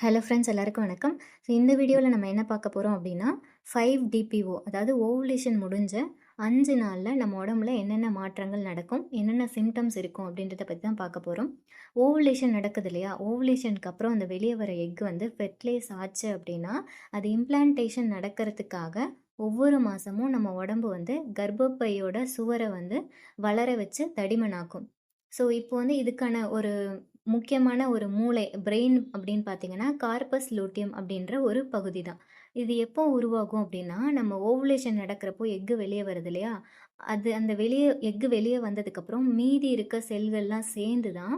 Hello friends எல்லாருக்கும் வணக்கம். So இந்த வீடியோவில் நம்ம என்ன பார்க்க போகிறோம் அப்படின்னா ஃபைவ் டிபிஓ அதாவது ஓவுலேஷன் முடிஞ்ச அஞ்சு நாளில் நம்ம உடம்புல என்னென்ன மாற்றங்கள் நடக்கும் என்னென்ன சிம்டம்ஸ் இருக்கும் அப்படின்றத பற்றி தான் பார்க்க போகிறோம் ஓவுலேஷன் நடக்குது இல்லையா? ஓவுலேஷனுக்கு அப்புறம் அந்த வெளியே வர எக் வந்து ஃபெர்டிலைஸ் ஆச்சு அப்படின்னா அது இம்ப்ளான்டேஷன் நடக்கிறதுக்காக ஒவ்வொரு மாதமும் நம்ம உடம்பு வந்து கர்ப்பப்பையோட சுவரை வந்து வளர வச்சு தடிமனாக்கும். ஸோ இப்போ வந்து இதுக்கான ஒரு முக்கியமான ஒரு மூளை பிரெயின் அப்படின்னு பார்த்தீங்கன்னா கார்பஸ் லூட்டியம் அப்படின்ற ஒரு பகுதி தான். இது எப்போ உருவாகும் அப்படின்னா நம்ம ஓவுலேஷன் நடக்கிறப்போ எக்கு வெளியே வருது இல்லையா? அது அந்த வெளியே எக்கு வெளியே வந்ததுக்கப்புறம் மீதி இருக்க செல்கள்லாம் சேர்ந்து தான்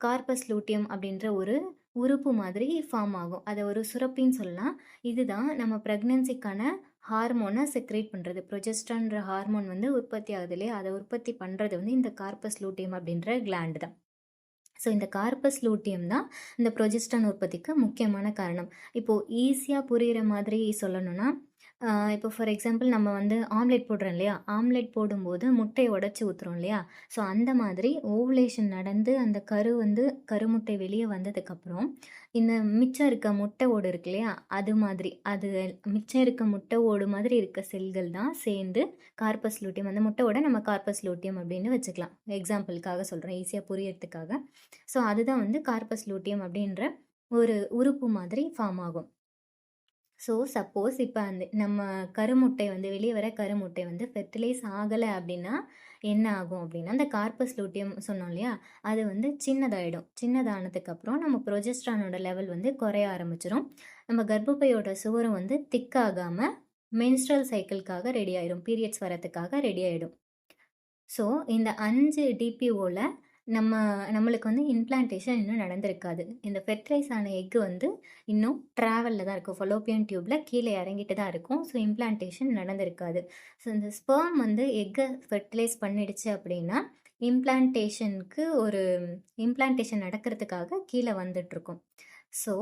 கார்பஸ் லூட்டியம் அப்படின்ற ஒரு உறுப்பு மாதிரி ஃபார்ம் ஆகும். அதை ஒரு சுரப்பின்னு சொல்லலாம். இதுதான் நம்ம ப்ரெக்னென்சிக்கான ஹார்மோனை செக்ரேட் பண்ணுறது ப்ரொஜெஸ்டான்ற ஹார்மோன் வந்து உற்பத்தி ஆகுது இல்லையா? அதை உற்பத்தி பண்ணுறது வந்து இந்த கார்பஸ் லூட்டியம் அப்படின்ற கிளாண்டு தான். ஸோ இந்த கார்பஸ் லூட்டியம் தான் இந்த ப்ரொஜெஸ்டான் உற்பத்திக்கு முக்கியமான காரணம். இப்போது ஈஸியாக புரிகிற மாதிரி சொல்லணும்னா இப்போ ஃபார் எக்ஸாம்பிள் நம்ம வந்து ஆம்லெட் போடுறோம் இல்லையா? ஆம்லெட் போடும்போது முட்டையை உடச்சி ஊற்றுறோம் இல்லையா? ஸோ அந்த மாதிரி ஓவுலேஷன் நடந்து அந்த கரு வந்து கருமுட்டை வெளியே வந்ததுக்கப்புறம் இந்த மிச்சம் இருக்க முட்டை ஓடு இருக்கு இல்லையா? அது மாதிரி அது மிச்சம் இருக்க முட்டை ஓடு மாதிரி இருக்க செல்கள் தான் சேர்ந்து கார்பஸ் லூட்டியம் அந்த முட்டை ஓட நம்ம கார்பஸ் லூட்டியம் அப்படின்னு வச்சுக்கலாம். எக்ஸாம்பிளுக்காக சொல்கிறேன் ஈஸியாக புரியறதுக்காக. ஸோ அதுதான் வந்து கார்பஸ் லூட்டியம் அப்படின்ற ஒரு உறுப்பு மாதிரி ஃபார்ம் ஆகும். ஸோ சப்போஸ் இப்போ அந்த நம்ம கருமுட்டை வந்து வெளியே வர கருமுட்டை வந்து ஃபெர்டிலைஸ் ஆகலை அப்படின்னா என்ன ஆகும் அப்படின்னா அந்த கார்பஸ் லூட்டியம் சொன்னோம் இல்லையா? அது வந்து சின்னதாயிடும். சின்னதானதுக்கு அப்புறம் நம்ம ப்ரொஜெஸ்ட்ரானோட லெவல் வந்து குறைய ஆரம்பிச்சிடும் நம்ம கர்ப்பப்பையோட சுவரம் வந்து திக்காகாமல் மென்ஸ்ட்ரல் சைக்கிள்காக ரெடி ஆயிடும் பீரியட்ஸ் வரத்துக்காக ரெடி ஆகிடும் ஸோ இந்த அஞ்சு டிபிஓவில் நம்ம நம்மளுக்கு வந்து இம்ப்ளான்டேஷன் இன்னும் நடந்திருக்காது. இந்த ஃபெர்டிலைஸ் ஆன எக்கு வந்து இன்னும் ட்ராவலில் தான் இருக்கும். ஃபலோப்பியன் டியூப்பில் கீழே இறங்கிட்டு தான் இருக்கும். ஸோ இம்ப்ளான்டேஷன் நடந்திருக்காது. ஸோ இந்த ஸ்பெர்ம் வந்து எக்கை ஃபெர்டிலைஸ் பண்ணிடுச்சு அப்படின்னா இம்ப்ளான்டேஷனுக்கு ஒரு இம்ப்ளான்டேஷன் நடக்கிறதுக்காக கீழே வந்துட்ருக்கும் ஸோ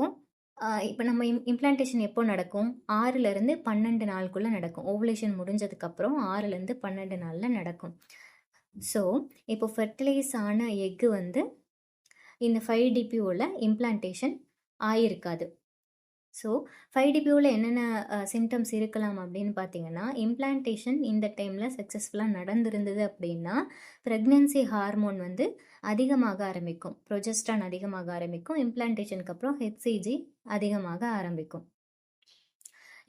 இப்போ நம்ம இம் இம்ப்ளான்டேஷன் எப்போ நடக்கும்? ஆறுலேருந்து பன்னெண்டு நாளுக்குள்ளே நடக்கும். ஓவலேஷன் முடிஞ்சதுக்கப்புறம் ஆறுலேருந்து பன்னெண்டு நாளில் நடக்கும். ஸோ இப்போ ஃபெர்டிலைஸ் ஆன எக்கு வந்து இந்த ஃபைவ் டிபிஓவில் இம்ப்ளான்டேஷன் ஆயிருக்காது. ஸோ ஃபைவ் டிபிஓவில் என்னென்ன சிம்டம்ஸ் இருக்கலாம் அப்படின்னு பார்த்தீங்கன்னா இம்ப்ளான்டேஷன் இந்த டைமில் சக்ஸஸ்ஃபுல்லாக நடந்திருந்தது அப்படின்னா ப்ரெக்னென்சி ஹார்மோன் வந்து அதிகமாக ஆரம்பிக்கும். ப்ரொஜெஸ்டான் அதிகமாக ஆரம்பிக்கும். இம்ப்ளான்டேஷனுக்கு அப்புறம் ஹெச்சிஜி அதிகமாக ஆரம்பிக்கும்.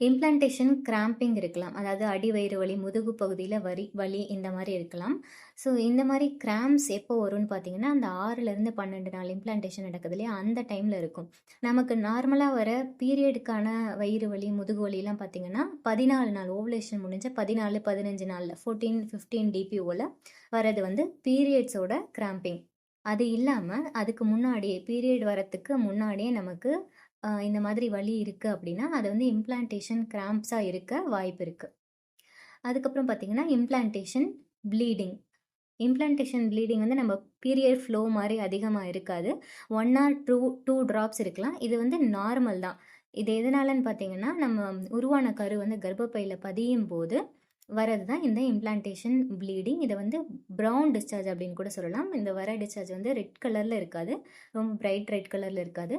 இம்ப்ளான்டேஷன் கிராம்பிங் இருக்கலாம். அதாவது அடி வயிறு வலி முதுகு பகுதியில் வரி வலி இந்த மாதிரி இருக்கலாம். ஸோ இந்த மாதிரி கிராம்ஸ் எப்போ வரும்னு பார்த்தீங்கன்னா அந்த ஆறுலேருந்து பன்னெண்டு நாள் இம்ப்ளான்டேஷன் நடக்குது இல்லையா? அந்த டைமில் இருக்கும். நமக்கு நார்மலாக வர பீரியடுக்கான வயிறு வலி முதுகு வலிலாம் பார்த்தீங்கன்னா பதினாலு நாள் ஓவலேஷன் முடிஞ்ச பதினாலு பதினஞ்சு நாளில் ஃபோர்டீன் ஃபிஃப்டீன் டிபிஓவில் வரது வந்து பீரியட்ஸோட கிராம்பிங் அது இல்லாமல் அதுக்கு முன்னாடியே பீரியட் வரத்துக்கு முன்னாடியே நமக்கு இந்த மாதிரி வலி இருக்குது அப்படின்னா அது வந்து இம்ப்ளான்டேஷன் கிராம்ப்ஸாக இருக்க வாய்ப்பு இருக்குது அதுக்கப்புறம் பார்த்திங்கன்னா இம்ப்ளான்டேஷன் ப்ளீடிங் இம்ப்ளான்டேஷன் ப்ளீடிங் வந்து நம்ம பீரியட் ஃப்ளோ மாதிரி அதிகமாக இருக்காது. One or two two drops இருக்கலாம். இது வந்து நார்மல் தான். இது எதனாலன்னு பார்த்தீங்கன்னா நம்ம உருவான கரு வந்து கர்ப்பப்பையில் பதியும் போது வரது தான் இந்த இம்ப்ளான்டேஷன் ப்ளீடிங் இதை வந்து ப்ரௌன் டிஸ்சார்ஜ் அப்படின்னு கூட சொல்லலாம். இந்த வர டிஸ்சார்ஜ் வந்து ரெட் கலரில் இருக்காது. ரொம்ப பிரைட் ரெட் கலரில் இருக்காது.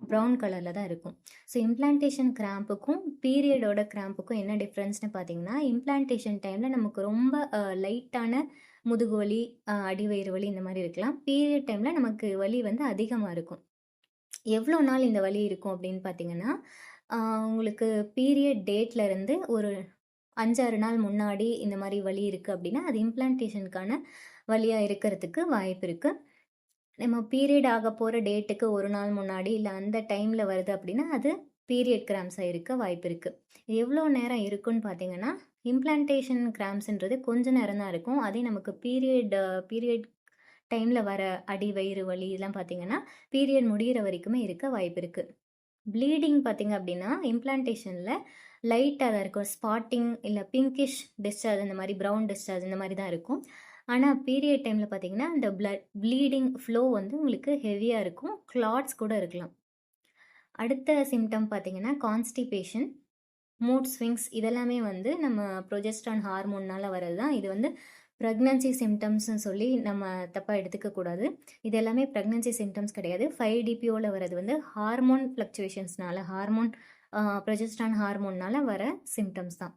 ப்ரௌன் கலரில் தான் இருக்கும். ஸோ இம்ப்ளான்டேஷன் கிராம்புக்கும் பீரியடோட கிராம்புக்கும் என்ன டிஃப்ரென்ஸ்னு பார்த்தீங்கன்னா இம்ப்ளான்டேஷன் டைமில் நமக்கு ரொம்ப லைட்டான முதுகு வலி அடிவயிறு வலி இந்த மாதிரி இருக்கலாம். பீரியட் டைமில் நமக்கு வலி வந்து அதிகமாக இருக்கும். எவ்வளோ நாள் இந்த வலி இருக்கும் அப்படின்னு பார்த்தீங்கன்னா உங்களுக்கு பீரியட் டேட்லேருந்து ஒரு அஞ்சாறு நாள் முன்னாடி இந்த மாதிரி வலி இருக்குது அப்படின்னா அது இம்ப்ளான்டேஷனுக்கான வழியாக இருக்கிறதுக்கு வாய்ப்பு இருக்குது நம்ம பீரியட் ஆக போகிற டேட்டுக்கு ஒரு நாள் முன்னாடி இல்லை அந்த டைமில் வருது அப்படின்னா அது பீரியட் கிராம்ஸாக இருக்க வாய்ப்பு இருக்குது எவ்வளோ நேரம் இருக்குன்னு பார்த்தீங்கன்னா இம்ப்ளான்டேஷன் கிராம்ஸ்ன்றது கொஞ்சம் நேரம் தான் இருக்கும். அதே நமக்கு பீரியட் பீரியட் டைமில் வர அடி வயிறு வலி இதெல்லாம் பார்த்தீங்கன்னா பீரியட் முடிகிற வரைக்குமே இருக்க வாய்ப்பு இருக்குது ப்ளீடிங் பார்த்திங்க அப்படின்னா இம்ப்ளான்டேஷனில் லைட்டாக தான் இருக்கும். ஸ்பாட்டிங் இல்லை பிங்கிஷ் டிஸ்சார்ஜ் இந்த மாதிரி ப்ரௌன் டிஸ்சார்ஜ் இந்த மாதிரி தான் இருக்கும். ஆனால் பீரியட் டைமில் பார்த்தீங்கன்னா அந்த பிளட் ப்ளீடிங் ஃப்ளோ வந்து உங்களுக்கு ஹெவியாக இருக்கும். கிளாட்ஸ் கூட இருக்கலாம். அடுத்த சிம்டம் பார்த்தீங்கன்னா கான்ஸ்டிபேஷன் மூட் ஸ்விங்ஸ் இதெல்லாமே வந்து நம்ம ப்ரொஜெஸ்ட்ரான் ஹார்மோன்னால் வர்றது தான் இது வந்து ப்ரெக்னன்சி சிம்டம்ஸ்னு சொல்லி நம்ம தப்பாக எடுத்துக்கக்கூடாது இது எல்லாமே ப்ரெக்னன்சி சிம்டம்ஸ் கிடையாது. ஃபைவ் டிபிஓவில் வர்றது வந்து ஹார்மோன் ஃப்ளக்சுவேஷன்ஸ்னால ஹார்மோன் ப்ரொஜெஸ்ட்ரான் ஹார்மோன்னால் வர சிம்டம்ஸ் தான்.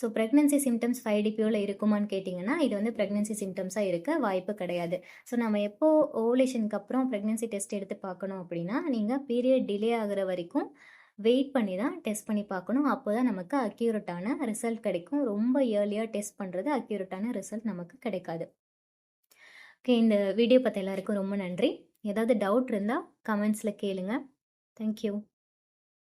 ஸோ ப்ரெக்னன்சி சிம்டம்ஸ் ஃபைவ் டிபியோவில் இருக்குமான்னு கேட்டிங்கன்னா இது வந்து ப்ரெக்னன்சி சிம்டம்ஸாக இருக்க வாய்ப்பு கிடையாது. ஸோ நம்ம எப்போ ஓவலேஷனுக்கு அப்புறம் ப்ரெக்னன்சி டெஸ்ட் எடுத்து பார்க்கணும் அப்படின்னா நீங்கள் பீரியட் டிலே ஆகிற வரைக்கும் வெயிட் பண்ணி தான் டெஸ்ட் பண்ணி பார்க்கணும். அப்போ தான் நமக்கு அக்யூரட்டான ரிசல்ட் கிடைக்கும். ரொம்ப இயர்லியாக டெஸ்ட் பண்ணுறது அக்யூரட்டான ரிசல்ட் நமக்கு கிடைக்காது. ஓகே இந்த வீடியோ பார்த்த எல்லாருக்கும் ரொம்ப நன்றி. ஏதாவது டவுட் இருந்தால் கமெண்ட்ஸில் கேளுங்க. தேங்க்யூ